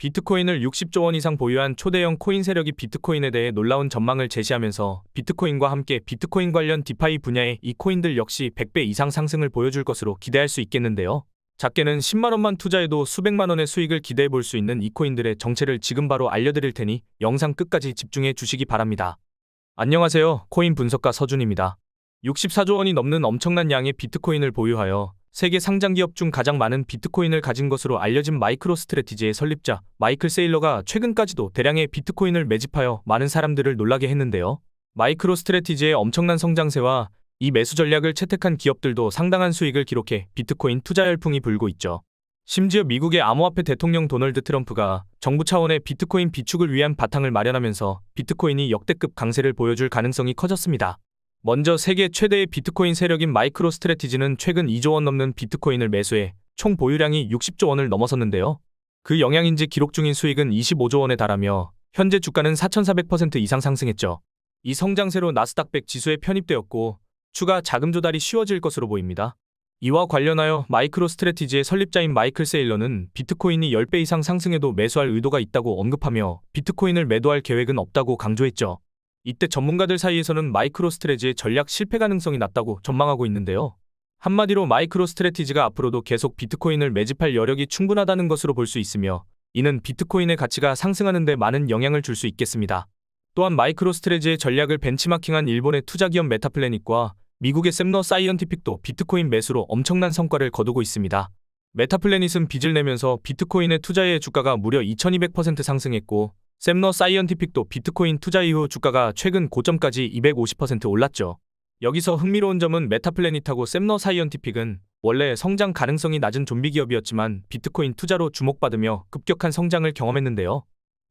비트코인을 60조 원 이상 보유한 초대형 코인 세력이 비트코인에 대해 놀라운 전망을 제시하면서 비트코인과 함께 비트코인 관련 디파이 분야의 이 코인들 역시 100배 이상 상승을 보여줄 것으로 기대할 수 있겠는데요. 작게는 10만 원만 투자해도 수백만 원의 수익을 기대해 볼 수 있는 이 코인들의 정체를 지금 바로 알려드릴 테니 영상 끝까지 집중해 주시기 바랍니다. 안녕하세요. 코인 분석가 서준입니다. 64조 원이 넘는 엄청난 양의 비트코인을 보유하여 세계 상장 기업 중 가장 많은 비트코인을 가진 것으로 알려진 마이크로 스트레티지의 설립자 마이클 세일러가 최근까지도 대량의 비트코인을 매집하여 많은 사람들을 놀라게 했는데요. 마이크로 스트레티지의 엄청난 성장세와 이 매수 전략을 채택한 기업들도 상당한 수익을 기록해 비트코인 투자 열풍이 불고 있죠. 심지어 미국의 암호화폐 대통령 도널드 트럼프가 정부 차원의 비트코인 비축을 위한 바탕을 마련하면서 비트코인이 역대급 강세를 보여줄 가능성이 커졌습니다. 먼저 세계 최대의 비트코인 세력인 마이크로 스트레티지는 최근 2조 원 넘는 비트코인을 매수해 총 보유량이 60조 원을 넘어섰는데요. 그 영향인지 기록 중인 수익은 25조 원에 달하며 현재 주가는 4,400% 이상 상승했죠. 이 성장세로 나스닥 100 지수에 편입되었고 추가 자금 조달이 쉬워질 것으로 보입니다. 이와 관련하여 마이크로 스트레티지의 설립자인 마이클 세일러는 비트코인이 10배 이상 상승해도 매수할 의도가 있다고 언급하며 비트코인을 매도할 계획은 없다고 강조했죠. 이때 전문가들 사이에서는 마이크로 스트레지의 전략 실패 가능성이 낮다고 전망하고 있는데요. 한마디로 마이크로 스트레티지가 앞으로도 계속 비트코인을 매집할 여력이 충분하다는 것으로 볼 수 있으며 이는 비트코인의 가치가 상승하는 데 많은 영향을 줄 수 있겠습니다. 또한 마이크로 스트레지의 전략을 벤치마킹한 일본의 투자기업 메타플래닛과 미국의 샘너 사이언티픽도 비트코인 매수로 엄청난 성과를 거두고 있습니다. 메타플래닛은 빚을 내면서 비트코인의 투자의 주가가 무려 2200% 상승했고 샘너 사이언티픽도 비트코인 투자 이후 주가가 최근 고점까지 250% 올랐죠. 여기서 흥미로운 점은 메타플래닛하고 샘너 사이언티픽은 원래 성장 가능성이 낮은 좀비 기업이었지만 비트코인 투자로 주목받으며 급격한 성장을 경험했는데요.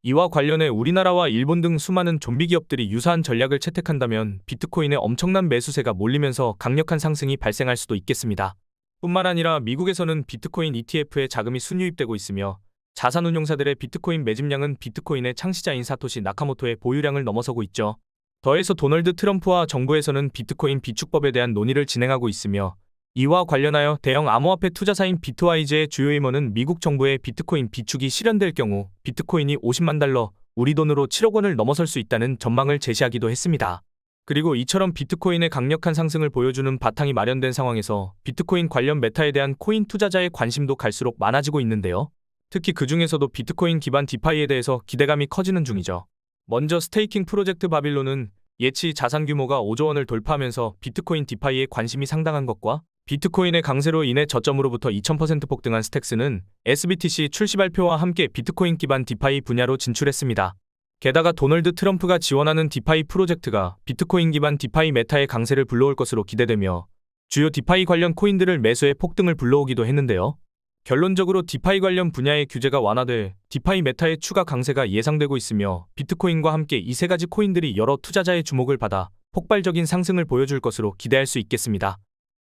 이와 관련해 우리나라와 일본 등 수많은 좀비 기업들이 유사한 전략을 채택한다면 비트코인에 엄청난 매수세가 몰리면서 강력한 상승이 발생할 수도 있겠습니다. 뿐만 아니라 미국에서는 비트코인 ETF에 자금이 순유입되고 있으며 자산운용사들의 비트코인 매집량은 비트코인의 창시자인 사토시 나카모토의 보유량을 넘어서고 있죠. 더해서 도널드 트럼프와 정부에서는 비트코인 비축법에 대한 논의를 진행하고 있으며 이와 관련하여 대형 암호화폐 투자사인 비트와이즈의 주요 임원은 미국 정부의 비트코인 비축이 실현될 경우 비트코인이 50만 달러, 우리 돈으로 7억 원을 넘어설 수 있다는 전망을 제시하기도 했습니다. 그리고 이처럼 비트코인의 강력한 상승을 보여주는 바탕이 마련된 상황에서 비트코인 관련 메타에 대한 코인 투자자의 관심도 갈수록 많아지고 있는데요. 특히 그 중에서도 비트코인 기반 디파이에 대해서 기대감이 커지는 중이죠. 먼저 스테이킹 프로젝트 바빌론은 예치 자산 규모가 5조 원을 돌파하면서 비트코인 디파이에 관심이 상당한 것과 비트코인의 강세로 인해 저점으로부터 2000% 폭등한 스택스는 SBTC 출시 발표와 함께 비트코인 기반 디파이 분야로 진출했습니다. 게다가 도널드 트럼프가 지원하는 디파이 프로젝트가 비트코인 기반 디파이 메타의 강세를 불러올 것으로 기대되며 주요 디파이 관련 코인들을 매수해 폭등을 불러오기도 했는데요. 결론적으로 디파이 관련 분야의 규제가 완화돼 디파이 메타의 추가 강세가 예상되고 있으며 비트코인과 함께 이 세 가지 코인들이 여러 투자자의 주목을 받아 폭발적인 상승을 보여줄 것으로 기대할 수 있겠습니다.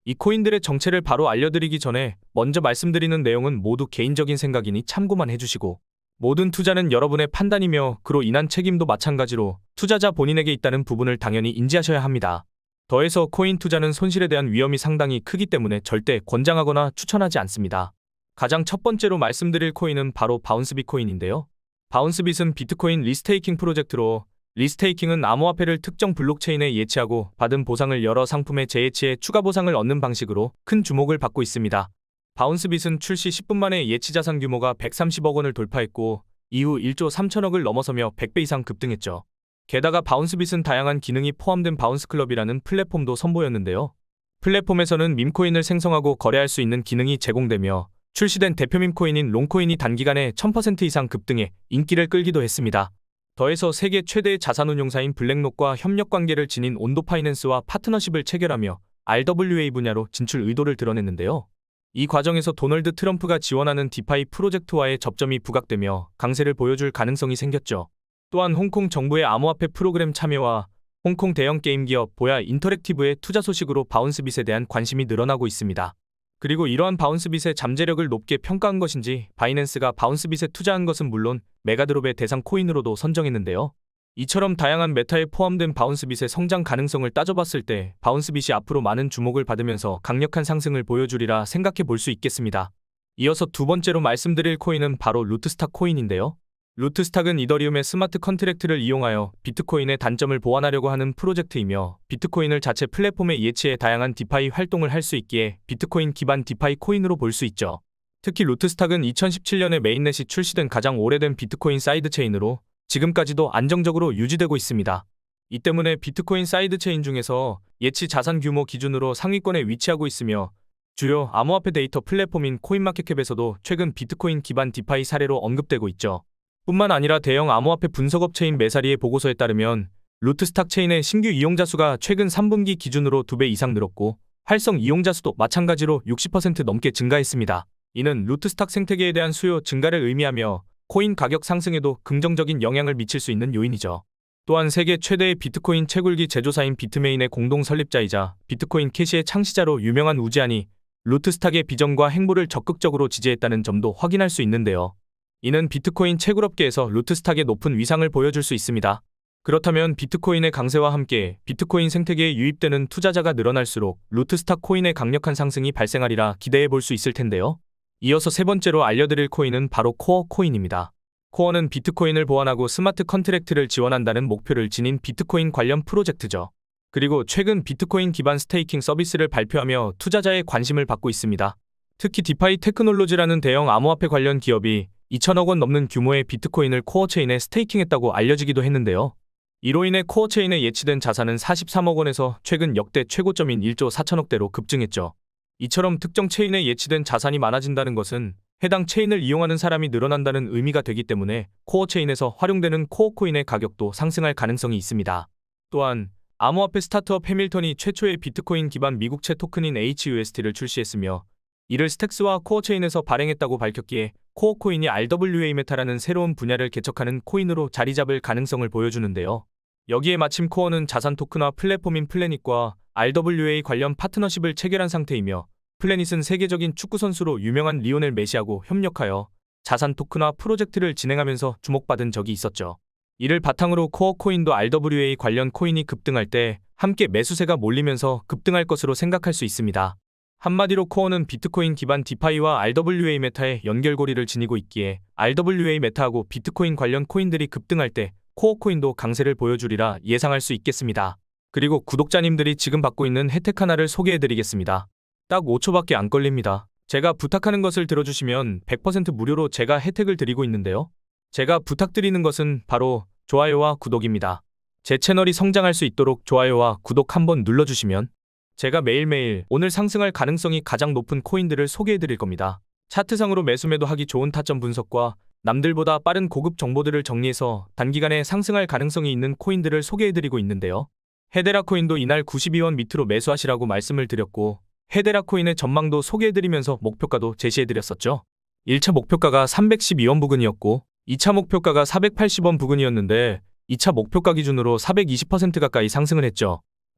이 코인들의 정체를 바로 알려드리기 전에 먼저 말씀드리는 내용은 모두 개인적인 생각이니 참고만 해주시고 모든 투자는 여러분의 판단이며 그로 인한 책임도 마찬가지로 투자자 본인에게 있다는 부분을 당연히 인지하셔야 합니다. 더해서 코인 투자는 손실에 대한 위험이 상당히 크기 때문에 절대 권장하거나 추천하지 않습니다. 가장 첫 번째로 말씀드릴 코인은 바로 바운스빗 코인인데요. 바운스빗은 비트코인 리스테이킹 프로젝트로 리스테이킹은 암호화폐를 특정 블록체인에 예치하고 받은 보상을 여러 상품에 재예치해 추가 보상을 얻는 방식으로 큰 주목을 받고 있습니다. 바운스빗은 출시 10분 만에 예치 자산 규모가 130억 원을 돌파했고 이후 1조 3천억을 넘어서며 100배 이상 급등했죠. 게다가 바운스빗은 다양한 기능이 포함된 바운스클럽이라는 플랫폼도 선보였는데요. 플랫폼에서는 밈코인을 생성하고 거래할 수 있는 기능이 제공되며 출시된 대표 밈코인인 롱코인이 단기간에 1000% 이상 급등해 인기를 끌기도 했습니다. 더해서 세계 최대의 자산운용사인 블랙록과 협력 관계를 지닌 온도 파이낸스와 파트너십을 체결하며 RWA 분야로 진출 의도를 드러냈는데요. 이 과정에서 도널드 트럼프가 지원하는 디파이 프로젝트와의 접점이 부각되며 강세를 보여줄 가능성이 생겼죠. 또한 홍콩 정부의 암호화폐 프로그램 참여와 홍콩 대형 게임 기업 보야 인터랙티브의 투자 소식으로 바운스빗에 대한 관심이 늘어나고 있습니다. 그리고 이러한 바운스빗의 잠재력을 높게 평가한 것인지 바이낸스가 바운스빗에 투자한 것은 물론 메가드롭의 대상 코인으로도 선정했는데요. 이처럼 다양한 메타에 포함된 바운스빗의 성장 가능성을 따져봤을 때 바운스빗이 앞으로 많은 주목을 받으면서 강력한 상승을 보여주리라 생각해 볼 수 있겠습니다. 이어서 두 번째로 말씀드릴 코인은 바로 루트스탁 코인인데요. 루트스탁은 이더리움의 스마트 컨트랙트를 이용하여 비트코인의 단점을 보완하려고 하는 프로젝트이며 비트코인을 자체 플랫폼에 예치해 다양한 디파이 활동을 할 수 있기에 비트코인 기반 디파이 코인으로 볼 수 있죠. 특히 루트스탁은 2017년에 메인넷이 출시된 가장 오래된 비트코인 사이드 체인으로 지금까지도 안정적으로 유지되고 있습니다. 이 때문에 비트코인 사이드 체인 중에서 예치 자산 규모 기준으로 상위권에 위치하고 있으며 주요 암호화폐 데이터 플랫폼인 코인마켓캡에서도 최근 비트코인 기반 디파이 사례로 언급되고 있죠. 뿐만 아니라 대형 암호화폐 분석업체인 메사리의 보고서에 따르면 루트스탁 체인의 신규 이용자 수가 최근 3분기 기준으로 2배 이상 늘었고 활성 이용자 수도 마찬가지로 60% 넘게 증가했습니다. 이는 루트스탁 생태계에 대한 수요 증가를 의미하며 코인 가격 상승에도 긍정적인 영향을 미칠 수 있는 요인이죠. 또한 세계 최대의 비트코인 채굴기 제조사인 비트메인의 공동 설립자이자 비트코인 캐시의 창시자로 유명한 우지안이 루트스탁의 비전과 행보를 적극적으로 지지했다는 점도 확인할 수 있는데요. 이는 비트코인 채굴업계에서 루트스탁의 높은 위상을 보여줄 수 있습니다. 그렇다면 비트코인의 강세와 함께 비트코인 생태계에 유입되는 투자자가 늘어날수록 루트스탁 코인의 강력한 상승이 발생하리라 기대해 볼 수 있을 텐데요. 이어서 세 번째로 알려드릴 코인은 바로 코어 코인입니다. 코어는 비트코인을 보완하고 스마트 컨트랙트를 지원한다는 목표를 지닌 비트코인 관련 프로젝트죠. 그리고 최근 비트코인 기반 스테이킹 서비스를 발표하며 투자자의 관심을 받고 있습니다. 특히 디파이 테크놀로지라는 대형 암호화폐 관련 기업이 2천억 원 넘는 규모의 비트코인을 코어 체인에 스테이킹했다고 알려지기도 했는데요. 이로 인해 코어 체인에 예치된 자산은 43억 원에서 최근 역대 최고점인 1조 4천억대로 급증했죠. 이처럼 특정 체인에 예치된 자산이 많아진다는 것은 해당 체인을 이용하는 사람이 늘어난다는 의미가 되기 때문에 코어 체인에서 활용되는 코어 코인의 가격도 상승할 가능성이 있습니다. 또한 암호화폐 스타트업 해밀턴이 최초의 비트코인 기반 미국채 토큰인 HUST를 출시했으며 이를 스택스와 코어 체인에서 발행했다고 밝혔기에 코어 코인이 RWA 메타라는 새로운 분야를 개척하는 코인으로 자리 잡을 가능성을 보여주는데요. 여기에 마침 코어는 자산 토큰화 플랫폼인 플래닛과 RWA 관련 파트너십을 체결한 상태이며 플래닛은 세계적인 축구 선수로 유명한 리오넬 메시하고 협력하여 자산 토큰화 프로젝트를 진행하면서 주목받은 적이 있었죠. 이를 바탕으로 코어 코인도 RWA 관련 코인이 급등할 때 함께 매수세가 몰리면서 급등할 것으로 생각할 수 있습니다. 한마디로 코어는 비트코인 기반 디파이와 RWA 메타의 연결고리를 지니고 있기에 RWA 메타하고 비트코인 관련 코인들이 급등할 때 코어 코인도 강세를 보여주리라 예상할 수 있겠습니다. 그리고 구독자님들이 지금 받고 있는 혜택 하나를 소개해드리겠습니다. 딱 5초밖에 안 걸립니다. 제가 부탁하는 것을 들어주시면 100% 무료로 제가 혜택을 드리고 있는데요. 제가 부탁드리는 것은 바로 좋아요와 구독입니다. 제 채널이 성장할 수 있도록 좋아요와 구독 한번 눌러주시면 제가 매일매일 오늘 상승할 가능성이 가장 높은 코인들을 소개해 드릴 겁니다. 차트상으로 매수매도 하기 좋은 타점 분석과 남들보다 빠른 고급 정보들을 정리해서 단기간에 상승할 가능성이 있는 코인들을 소개해 드리고 있는데요. 헤데라 코인도 이날 92원 밑으로 매수하시라고 말씀을 드렸고 헤데라 코인의 전망도 소개해 드리면서 목표가도 제시해 드렸었죠. 1차 목표가가 312원 부근이었고 2차 목표가가 480원 부근이었는데 2차 목표가 기준으로 420% 가까이 상승을 했죠.